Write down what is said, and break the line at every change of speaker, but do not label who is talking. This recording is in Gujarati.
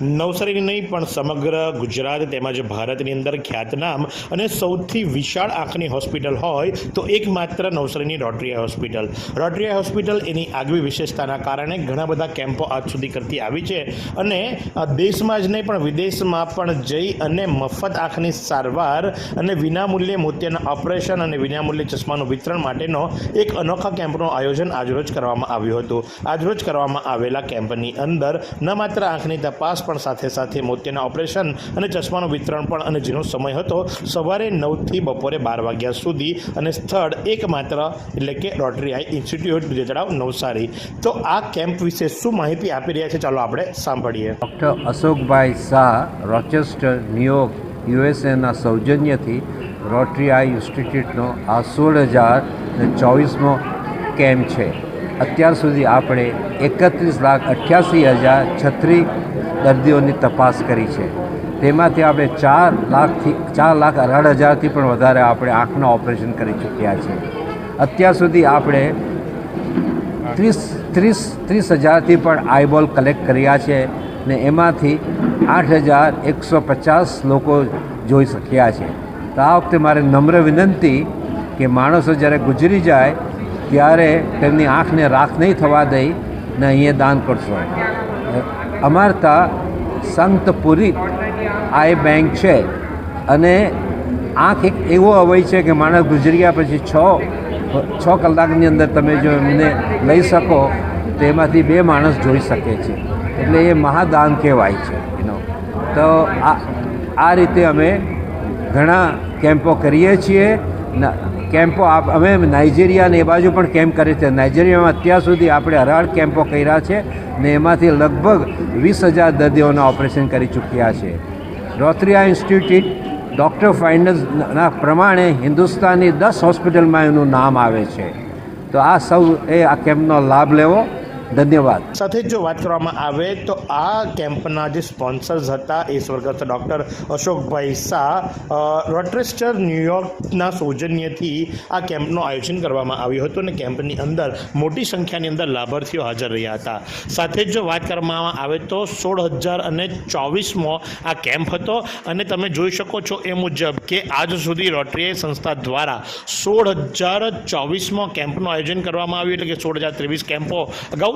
નવસારીની નહીં, પણ સમગ્ર ગુજરાત તેમજ ભારતની અંદર ખ્યાતનામ અને સૌથી વિશાળ આંખની હોસ્પિટલ હોય તો એકમાત્ર નવસારીની રોટરીયા હોસ્પિટલ. રોટરીયા હોસ્પિટલ એની આગવી વિશેષતાના કારણે ઘણા બધા કેમ્પો આજ સુધી કરતી આવી છે અને દેશમાં જ નહીં, પણ વિદેશમાં પણ જઈ અને મફત આંખની સારવાર અને વિનામૂલ્યે મોતિયાના ઓપરેશન અને વિનામૂલ્યે ચશ્માનું વિતરણ માટેનો એક અનોખા કેમ્પનું આયોજન આજરોજ કરવામાં આવ્યું હતું. આજરોજ કરવામાં આવેલા કેમ્પની અંદર ન માત્ર આંખની તપાસ પણ સાથે સાથે મોતિયાના ઓપરેશન અને ચશ્માનું વિતરણ પણ અને જેનો સમય હતો સવારે નવથી બપોરે બાર વાગ્યા સુધી અને સ્થળ એકમાત્ર એટલે કે રોટરી આઈ ઇન્સ્ટિટ્યૂટ તળાવ નવસારી. તો આ કેમ્પ વિશે શું માહિતી આપી રહ્યા છે ચાલો આપણે સાંભળીએ.
Doctor Ashokbhai Shah, Rochester, New York, યુએસએના સૌજન્યથી રોટરી આઈ ઇન્સ્ટિટ્યૂટનો આ સોળ હજાર ને ચોવીસમો કેમ્પ છે. અત્યાર સુધી આપણે એકત્રીસ લાખ અઠ્યાસી હજાર છત્રીસ દર્દીઓની તપાસ કરી છે. તેમાંથી આપણે ચાર લાખથી, ચાર લાખ અઢાર હજારથી પણ વધારે આપણે આંખના ઓપરેશન કરી ચૂક્યા છે. અત્યાર સુધી આપણે ત્રીસ ત્રીસ ત્રીસ હજારથી પણ આઈબોલ કલેક્ટ કર્યા છે ને એમાંથી આઠ હજાર એકસો પચાસ લોકો જોઈ શક્યા છે. તો આ વખતે મારે નમ્ર વિનંતી કે માણસો જ્યારે ગુજરી જાય, ત્યારે તેમની આંખને રાખ નહીં થવા દઈ ને અહીંયા દાન કરશો. અમાર ત્યાં સંતપુરી એ બેંક છે. અને આંખ એક એવો અવય છે કે માણસ ગુજરી ગયા પછી છ છ કલાકની અંદર તમે જો એમને લઈ શકો, તો એમાંથી બે માણસ જોઈ શકે છે. એટલે એ મહાદાન કહેવાય છે એનો. તો આ આ રીતે અમે ઘણા કેમ્પો કરીએ છીએ. કેમ્પો આપ અમે નાઇજીરિયા ને એ બાજુ પણ કેમ્પ કરે છે નાઇજીરિયામાં અત્યાર સુધી આપણે હરાળ કેમ્પો કર્યા છે ને એમાંથી લગભગ વીસ હજાર દર્દીઓના ઓપરેશન કરી ચૂક્યા છે. રોથરિયા ઇન્સ્ટિટ્યૂટ ડૉક્ટર ફાઇન્ડર્સના પ્રમાણે હિન્દુસ્તાનની દસ હોસ્પિટલમાં એનું નામ આવે છે. તો આ સૌ એ આ કેમ્પનો લાભ લેવો. ધન્યવાદ.
સાથે જ વાત કરવામાં આવે તો આ કેમ્પના જે સ્પોન્સર્સ હતા એ સ્વર્ગસ્થ ડૉક્ટર અશોકભાઈ શાહ રોટ્રેસ્ટર ન્યુયોર્કના સૌજન્યથી આ કેમ્પનું આયોજન કરવામાં આવ્યું હતું અને કેમ્પની અંદર મોટી સંખ્યાની અંદર લાભાર્થીઓ હાજર રહ્યા હતા. સાથે જો વાત કરવામાં આવે તો સોળ હજાર અને ચોવીસમો આ કેમ્પ હતો અને તમે જોઈ શકો છો એ મુજબ કે આજ સુધી રોટરી સંસ્થા દ્વારા સોળ હજાર ચોવીસમો કેમ્પનું આયોજન કરવામાં આવ્યું એટલે કે સોળ હજાર ત્રેવીસ કેમ્પો અગાઉ